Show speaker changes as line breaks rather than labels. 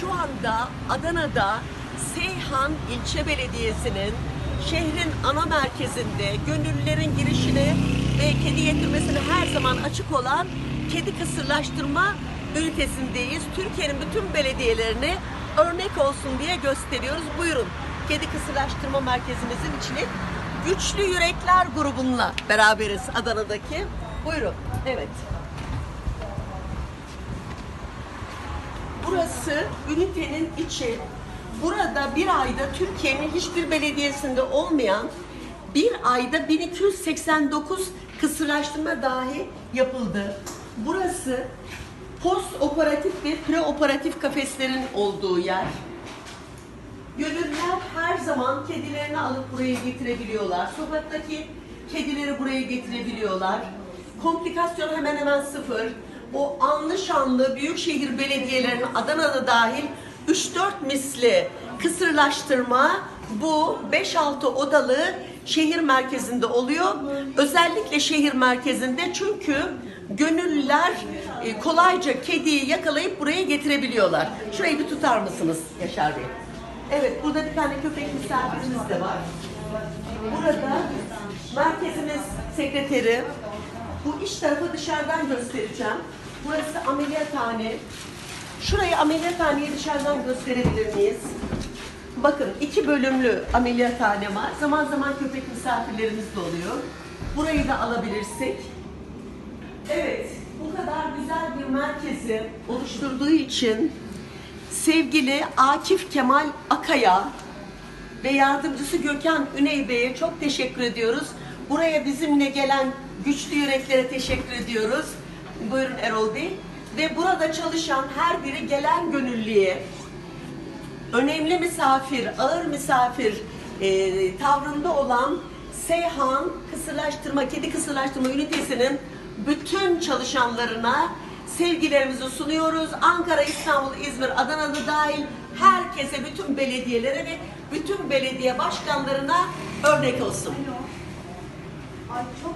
Şu anda Adana'da Seyhan İlçe Belediyesi'nin şehrin ana merkezinde gönüllülerin girişine ve kedi getirmesine her zaman açık olan kedi kısırlaştırma ünitesindeyiz. Türkiye'nin bütün belediyelerine örnek olsun diye gösteriyoruz. Buyurun kedi kısırlaştırma merkezimizin içine Güçlü Yürekler grubunla beraberiz Adana'daki. Buyurun. Evet. Burası ünitenin içi. Burada bir ayda Türkiye'nin hiçbir belediyesinde olmayan bir ayda 1289 kısırlaştırma dahi yapıldı. Burası post operatif ve preoperatif kafeslerin olduğu yer. Gönüllüler her zaman kedilerini alıp buraya getirebiliyorlar. Sokaktaki kedileri buraya getirebiliyorlar. Komplikasyon hemen hemen sıfır. O anlı şanlı büyükşehir belediyelerinin Adana'da dahil 3-4 misli kısırlaştırma bu 5-6 odalı şehir merkezinde oluyor. Özellikle şehir merkezinde çünkü gönüllüler e, kolayca kediyi yakalayıp buraya getirebiliyorlar. Şurayı bir tutar mısınız Yaşar Bey? Evet, burada bir tane köpek misafirimiz de var. Burada merkezimiz sekreteri. Bu iş tarafı dışarıdan göstereceğim. Burası ameliyathane. Şurayı ameliyathaneye dışarıdan gösterebilir miyiz? Bakın iki bölümlü ameliyathane var. Zaman zaman köpek misafirlerimiz de oluyor. Burayı da alabilirsek. Evet, bu kadar güzel bir merkezi oluşturduğu için sevgili Akif Kemal Akaya ve yardımcısı Gökhan Üney Bey'e çok teşekkür ediyoruz. Buraya bizimle gelen güçlü yüreklere teşekkür ediyoruz. Buyurun Erol Bey. Ve burada çalışan her biri gelen gönüllüye önemli misafir, ağır misafir e, tavrında olan Seyhan Kısırlaştırma, Kedi Kısırlaştırma Ünitesi'nin bütün çalışanlarına sevgilerimizi sunuyoruz. Ankara, İstanbul, İzmir, Adana'da dahil herkese, bütün belediyelere ve bütün belediye başkanlarına örnek olsun.
Ay çok